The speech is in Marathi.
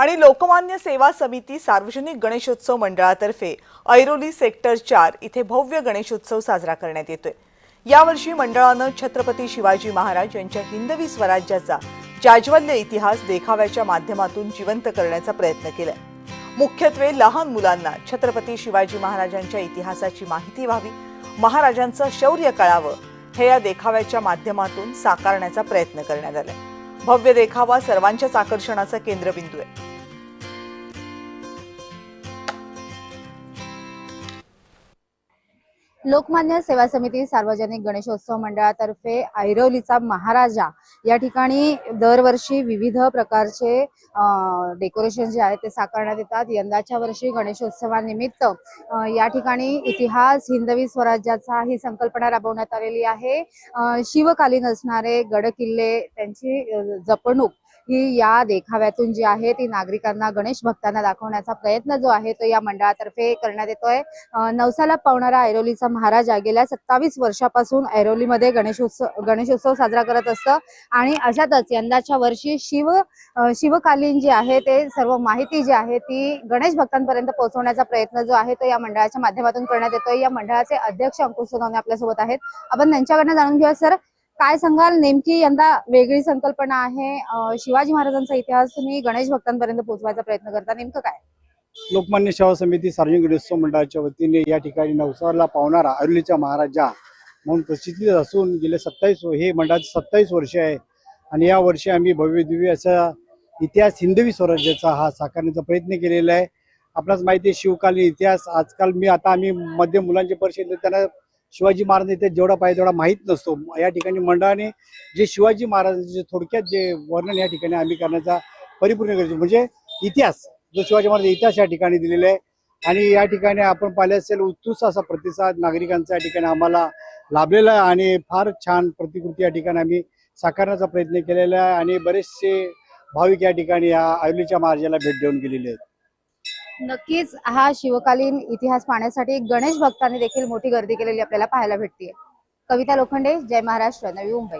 आणि लोकमान्य सेवा समिती सार्वजनिक गणेशोत्सव मंडळातर्फे ऐरोली सेक्टर चार इथे भव्य गणेशोत्सव साजरा करण्यात येतोय. यावर्षी मंडळानं छत्रपती शिवाजी महाराज यांच्या हिंदवी स्वराज्याचा जाज्वल्य इतिहास देखाव्याच्या माध्यमातून जिवंत करण्याचा प्रयत्न केलाय. मुख्यत्वे लहान मुलांना छत्रपती शिवाजी महाराजांच्या इतिहासाची माहिती व्हावी महाराजांचं शौर्य कळावं हे या देखाव्याच्या माध्यमातून साकारण्याचा प्रयत्न करण्यात आलाय. भव्य देखावा सर्वांच्याच आकर्षणाचा केंद्रबिंदू आहे. लोकमान्य सेवा समिती सार्वजनिक गणेशोत्सव मंडळातर्फे ऐरवलीचा महाराजा या ठिकाणी दरवर्षी विविध प्रकारचे डेकोरेशन जे आहे ते साकारण्यात येतात. यंदाच्या वर्षी गणेशोत्सवानिमित्त या ठिकाणी इतिहास हिंदवी स्वराज्याचा ही संकल्पना राबवण्यात आलेली आहे. शिवकालीन असणारे गड किल्ले त्यांची जपणूक ही या देखाव्यातून जी आहे ती नागरिकांना गणेश भक्तांना दाखवण्याचा प्रयत्न जो आहे तो या मंडळातर्फे करण्यात येतोय. नवसाला पावणारा ऐरोलीचा महाराजा गेल्या सत्तावीस वर्षापासून ऐरोलीमध्ये गणेशोत्सव गणेशोत्सव साजरा करत असतं. आणि अशातच यंदाच्या वर्षी शिव शिवकालीन जे आहे ते सर्व माहिती जी आहे ती गणेश भक्तांपर्यंत पोहोचवण्याचा प्रयत्न जो आहे तो या मंडळाच्या माध्यमातून करण्यात येतोय. या मंडळाचे अध्यक्ष अंकुश सोनवणे आपल्यासोबत आहेत. आपण त्यांच्याकडनं जाणून घेऊया. सर काय सांगाल? नेमकी यंदा वेगळी संकल्पना आहे. शिवाजी महाराजांचा इतिहास तुम्ही गणेश भक्तांपर्यंत पोहोचवायचा प्रयत्न करता. नेमकं काय? लोकमान्य सेवा समिती सार्वजनिक गणेशोत्सव मंडळाच्या वतीने या ठिकाणी नवसारला पावणारा अरुलीचा महाराजा म्हणून प्रसिद्धीत असून गेले सत्तावीस हे मंडळाचे सत्तावीस वर्ष आहे. आणि या वर्षी आम्ही भव्य दिव्य असा इतिहास हिंदवी स्वराज्याचा हा साकारण्याचा प्रयत्न केलेला आहे. आपणास माहिती आहे शिवकालीन इतिहास. आजकाल मी आता आम्ही मध्य मुलांचे परिषद त्यांना शिवाजी महाराज जेवढा पाहिजे तेवढा माहीत नसतो. या ठिकाणी मंडळाने जे शिवाजी महाराजांचे थोडक्यात जे वर्णन या ठिकाणी आम्ही करण्याचा परिपूर्ण करतो. म्हणजे इतिहास जो शिवाजी महाराज इतिहास या ठिकाणी दिलेला आहे. आणि या ठिकाणी आपण पाहिले असेल उत्कृष्ट असा प्रतिसाद नागरिकांचा या ठिकाणी आम्हाला लाभलेला आहे. आणि फार छान प्रतिकृती या ठिकाणी आम्ही साकारण्याचा प्रयत्न केलेला आहे. आणि बरेचसे भाविक या ठिकाणी या आयुलीच्या महाराजाला भेट देऊन गेलेले आहेत. नक्कीच हा शिवकालीन इतिहास पाहण्यासाठी गणेश भक्तांनी देखील मोठी गर्दी केलेली आपल्याला पाहायला भेटते कविता लोखंडे जय महाराष्ट्र नवी मुंबई.